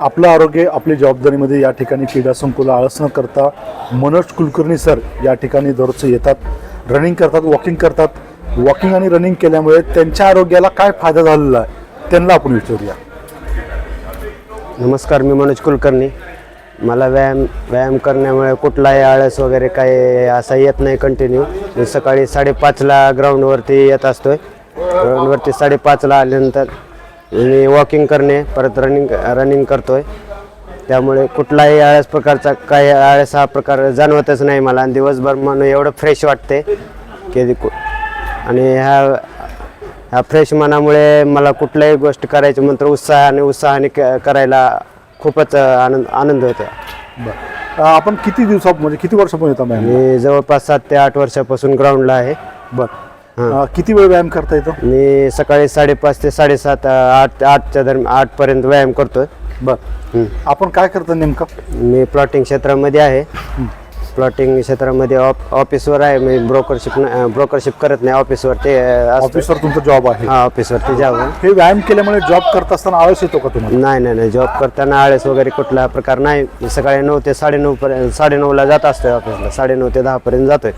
आपलं आरोग्य आपली जबाबदारीमध्ये या ठिकाणी क्रीडा संकुल आळस न करता मनोज कुलकर्णी सर या ठिकाणी दररोज येतात. रनिंग करतात वॉकिंग करतात. वॉकिंग आणि रनिंग केल्यामुळे त्यांच्या आरोग्याला काय फायदा झालेला आहे त्यांना आपण विचारूया. नमस्कार मी मनोज कुलकर्णी. मला व्यायाम व्यायाम करण्यामुळे कुठलाही आळस वगैरे काय असा येत नाही कंटिन्यू मी सकाळी साडेपाचला ग्राउंडवरती येत असतो आहे ग्राउंडवरती साडेपाचला आल्यानंतर मी वॉकिंग करणे परत रनिंग रनिंग करतो आहे त्यामुळे कुठलाही आळस प्रकारचा काही आळस हा प्रकार जाणवतच नाही मला. आणि दिवसभर मन एवढं फ्रेश वाटते की आणि ह्या ह्या फ्रेश मनामुळे मला कुठल्याही गोष्ट करायची मंत्र उत्साहाने उत्साहाने करायला खूपच आनंद आनंद होतो. बरं. आपण किती दिवसात म्हणजे किती वर्षापासून येतो मी जवळपास सात ते आठ वर्षापासून ग्राउंडला आहे. बरं. अं, किती वेळ व्यायाम करता येतो? मी सकाळी साडेपाच ते साडेसात आठ आठच्या दरम्यान आठपर्यंत व्यायाम करतो बरं. आपण काय करता नेमकं? मी प्लॉटिंग क्षेत्रामध्ये आहे. प्लॉटिंग क्षेत्रामध्ये ऑफ ऑफिसवर आहे. मी ब्रोकरशिप ब्रोकरशिप करत नाही. ऑफिसवर ते असतं. ऑफिसवर तुमचा जॉब आहे. हा ऑफिसवरती जावं हे व्यायाम केल्यामुळे जॉब करत असताना आळस येतो का तुम्हाला? नाही नाही नाही. जॉब करताना आळस वगैरे कुठला प्रकार नाही. मी सकाळी नऊ ते साडेनऊ पर्यंत साडेनऊला जात असतोय ऑफिसला. साडेनऊ ते दहापर्यंत जातोय.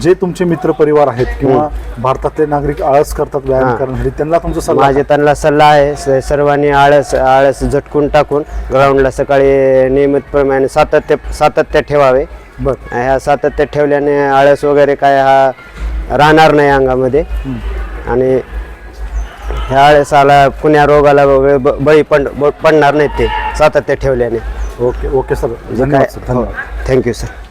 जे तुमचे मित्र परिवार आहेत किंवा भारतातले नागरिक आळस करतात व्यायाम करण्यासाठी त्यांना तुमचा सल्ला माझे त्यांना सल्ला आहे स- सर्वांनी आळस आळस झटकून टाकून ग्राउंडला सकाळी नियमितप्रमाणे सातत्य सातत्य ठेवावे. बरं. ह्या सातत्य ठेवल्याने आळस वगैरे काय हा राहणार नाही अंगामध्ये. आणि ह्या आळसाला कुण्या रोगाला वगैरे ब- बळी पड पडणार नाहीत ते सातत्य ठेवल्याने. Okay okay sir. जे धन्यवाद सर. धन्यवाद. Thank you sir.